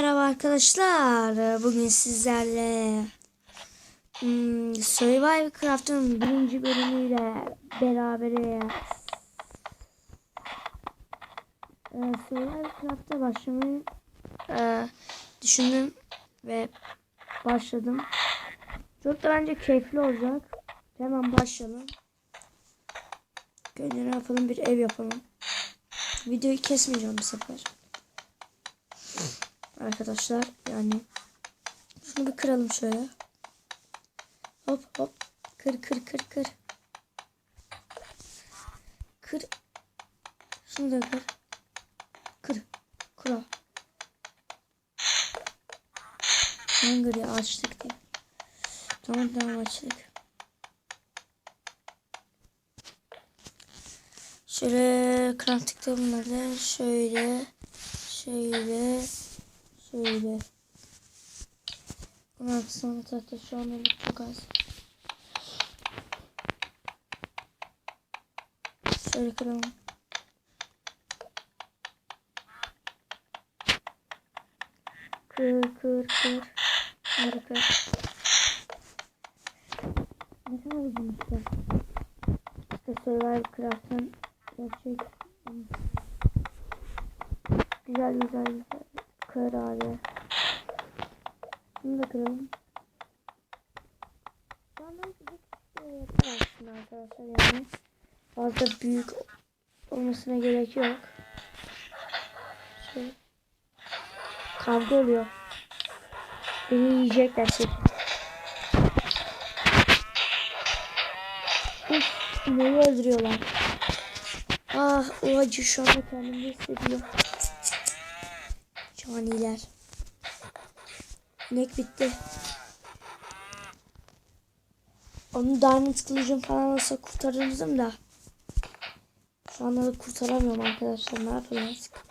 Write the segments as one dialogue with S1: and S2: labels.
S1: Merhaba arkadaşlar. Bugün sizlerle hmm, Survival Craft'ın birinci bölümüyle beraberiz. Ee, Survival Craft'a başlamayı e, düşündüm ve başladım. Çok da bence keyifli olacak. Hemen başlayalım. Önce ne yapalım? Bir ev yapalım. Videoyu kesmeyeceğim bu sefer. Arkadaşlar yani şunu bir kıralım şöyle. Hop hop. Kır kır kır kır. Kır. Şunu da kır. Kır. Kura. Hunger ya açtık diye. Tamam tamam açtık. Şöyle crafting table'larda şöyle şöyle şöyle. Bunun sonra tahta şu an çok az. Şöyle kıralım. Kır kır kır. Kır. Ne kadar uzun işte. İşte Survival Craft'ın gerçek güzel güzel güzel kır abi. Bunu da kıralım. Anda bir şey yapar aslında arkadaşlar yani. Fazla büyük olmasına gerek yok. Şöyle. Kavga oluyor. Beni yiyecekler şimdi. Uf, ineği öldürüyorlar. Ah o acı şu anda kendimi hissediyor. Caniler. İnek bitti. Onu diamond kılıcım falan olsa kurtarırdım da. Şu anda da kurtaramıyorum arkadaşlar. Ne yapalım artık?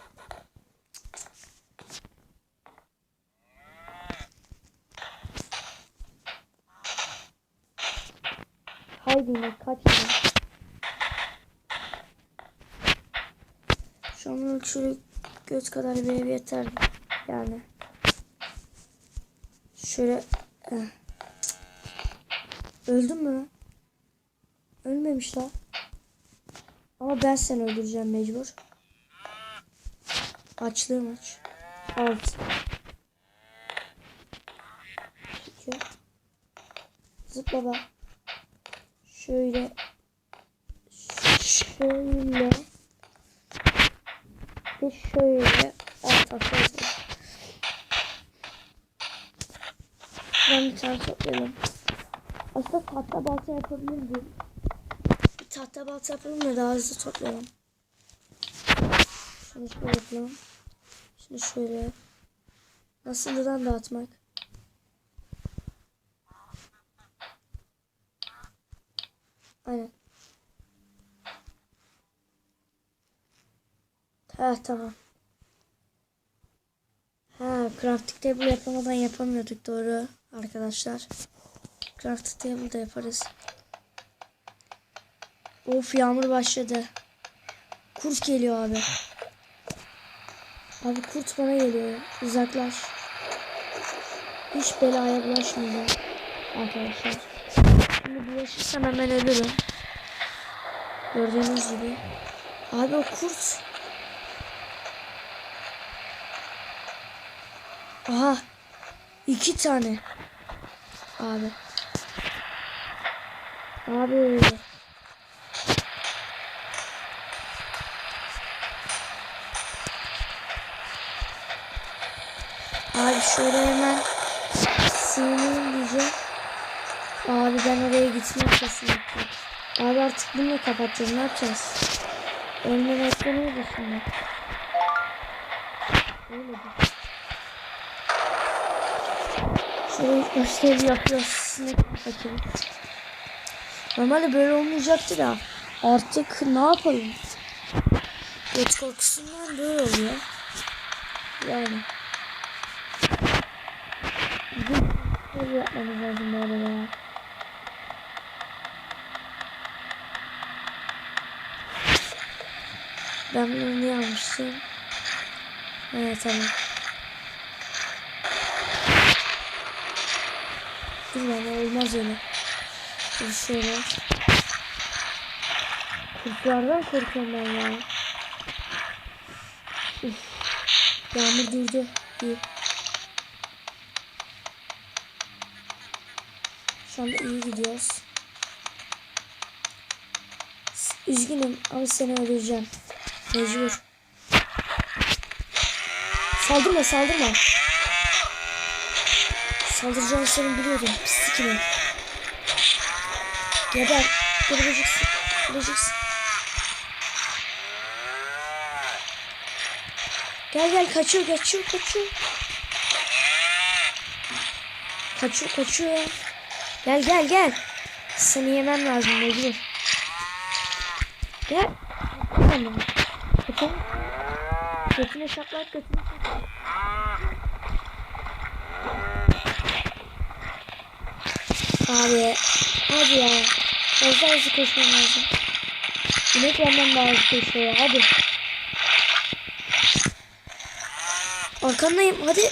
S1: Haydi inek kaç tane? Şu an şöyle göz kadar bir ev yeter. Yani. Şöyle. Eh. Mü? Ölmemiş la. Ama ben seni öldüreceğim mecbur. Açlığım aç. Alt. İki. Zıpla bak. Şöyle. Şöyle. Şöyle. Alt aşağı. Ben bir tane toplayalım. Aslında tahta balta yapabilirdim. Bir tahta balta yapalım da daha hızlı toplayalım. Şunu şöyle yapalım. Şunu şöyle. Nasıl neden dağıtmak? Aynen. Ha tamam. Ha crafting table yapamadan yapamıyorduk doğru arkadaşlar. Crafting table da yaparız. Of yağmur başladı. Kurt geliyor abi. Abi kurt bana geliyor. Uzaklaş. Hiç belaya bulaşmayacağım. Arkadaşlar. Şimdi bulaşırsam hemen ölürüm. Gördüğünüz gibi. Abi o kurt. Aha. iki tane. Abi. Abi. Abi şöyle hemen sığınayım diyeceğim. Abi ben oraya gitmem kesinlikle. Abi artık bunu kapatacağız. Ne yapacağız? Ölmem ekranı da şimdi. Öyle bir. Şöyle yapıyoruz. Sinek bakayım. Normalde böyle olmayacaktı da. Artık ne yapalım? Göç korkusundan böyle oluyor. Yani. Böyle yapmamız lazım bu arada ya. Ben bunu niye almıştım? Evet tamam. Dur lan olmaz öyle. Dur şöyle. Kurtlardan korkuyorum ben ya. Uf. Yağmur durdu. İyi. Şu anda iyi gidiyoruz. Üzgünüm ama seni öldüreceğim. Mecbur. Saldırma saldırma. Saldıracağını senin biliyordum. Pislik inek. Geber. Gebereceksin. Gebereceksin. Gel gel kaçıyor kaçıyor kaçıyor. Kaçıyor kaçıyor ya. Gel gel gel. Seni yemem lazım mecbur. Gel. Bakın. Götüne şaplak götüne şaplak. Abi. Hadi ya. Fazla hızlı koşmam lazım. İnek benden daha hızlı koşuyor. Hadi. Arkandayım. Hadi.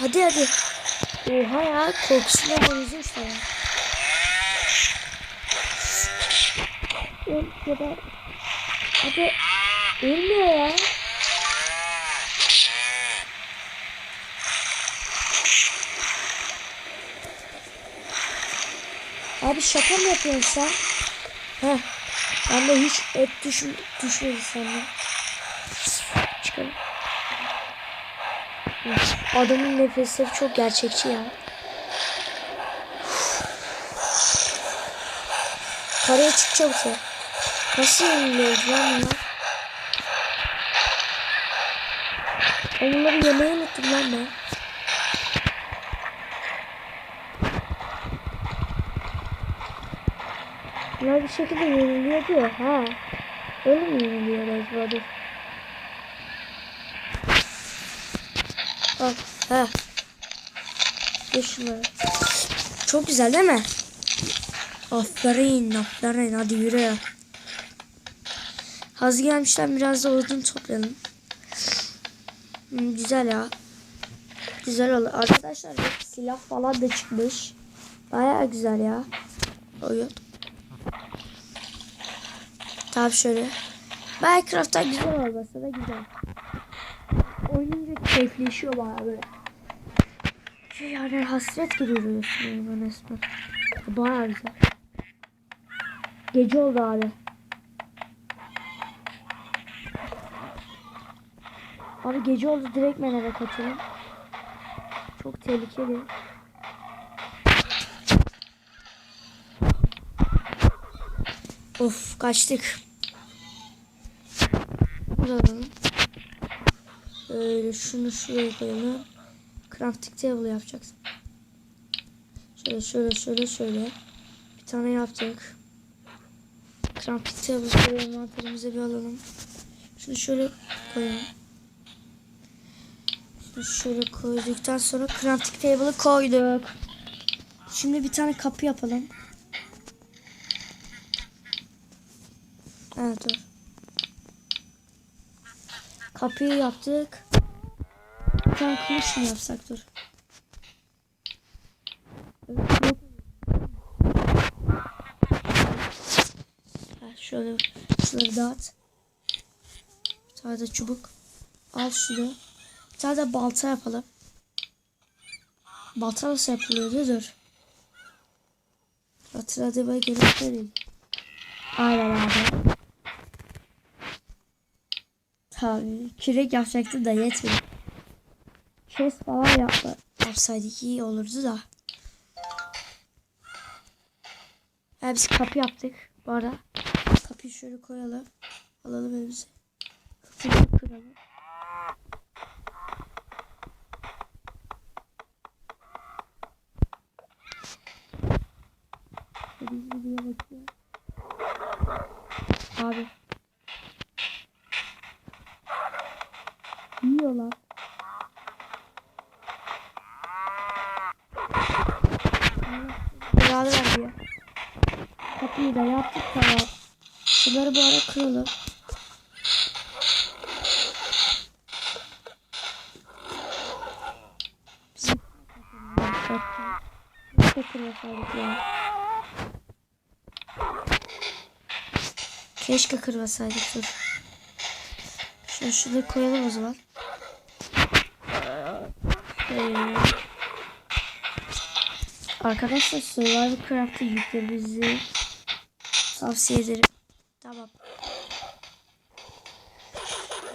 S1: Hadi hadi. Oha ya. Korkusuna bayılacağım işte ya. Öl. Hadi. Ölmüyor ya. Abi şaka mı yapıyorsun sen? Heh. Ben de hiç et düş düşmedi senden. Çıkalım. Adamın nefesleri çok gerçekçi ya. Karaya çıkacağım ki. Nasıl yeniliyoruz lan bunlar? Onları yemeyi unuttum lan ben. Bunlar bir şekilde yeniliyor diyor. Ha. Öyle mi yeniliyor acaba? Dur. Al. Ha. Geç şunları. Çok güzel değil mi? Aferin aferin hadi yürü ya. Hazır gelmişler biraz da odun toplayalım. Hmm, güzel ya. Güzel olur. Arkadaşlar silah falan da çıkmış. Baya güzel ya. Oyun. Şöyle. Minecraft'ta güzel olmasa da güzel. Oynayınca keyifleşiyor baya böyle. Şey yani hasret giriyor bana resmen. Baya güzel. Gece oldu abi. Abi gece oldu direkt ben eve kaçalım. Çok tehlikeli. Of kaçtık. Alalım. Böyle şunu şuraya koyalım. Crafting table yapacaksın. Şöyle şöyle şöyle şöyle. Bir tane yaptık. Crafting table şöyle envanterimize bir alalım. Şunu şöyle koyalım. Şunu şöyle koyduktan sonra crafting table'ı koyduk. Şimdi bir tane kapı yapalım. Evet dur. Kapıyı yaptık. Bir tane kılıç mı yapsak dur. Şöyle şunları dağıt. Bir tane de çubuk. Al şunu. Bir tane de balta yapalım. Balta nasıl yapılıyordu dur. Hatırladığıma gerek vereyim. Aynen abi. Tabii. Kürek yapacaktı da yetmedi. Kes falan yapma. Yapsaydık iyi olurdu da. Ha, biz kapı yaptık. Bu arada kapıyı şöyle koyalım. Alalım elimize. Kapıyı kıralım. Abi. Yiyorlar. Beraber diyor. Kapıyı da yaptık tamam. Bizim- Keşke kırmasaydık dur. Şunu şurada koyalım o zaman. Ee, arkadaşlar Survivor Craft'ı yüklememizi tavsiye ederim. Tamam.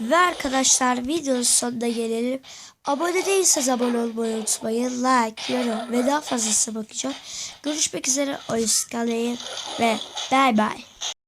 S1: Ve arkadaşlar videonun sonuna gelelim. Abone değilseniz abone olmayı unutmayın. Like, yorum ve daha fazlası bakacağım. Görüşmek üzere. Hoşçakalın ve bay bay.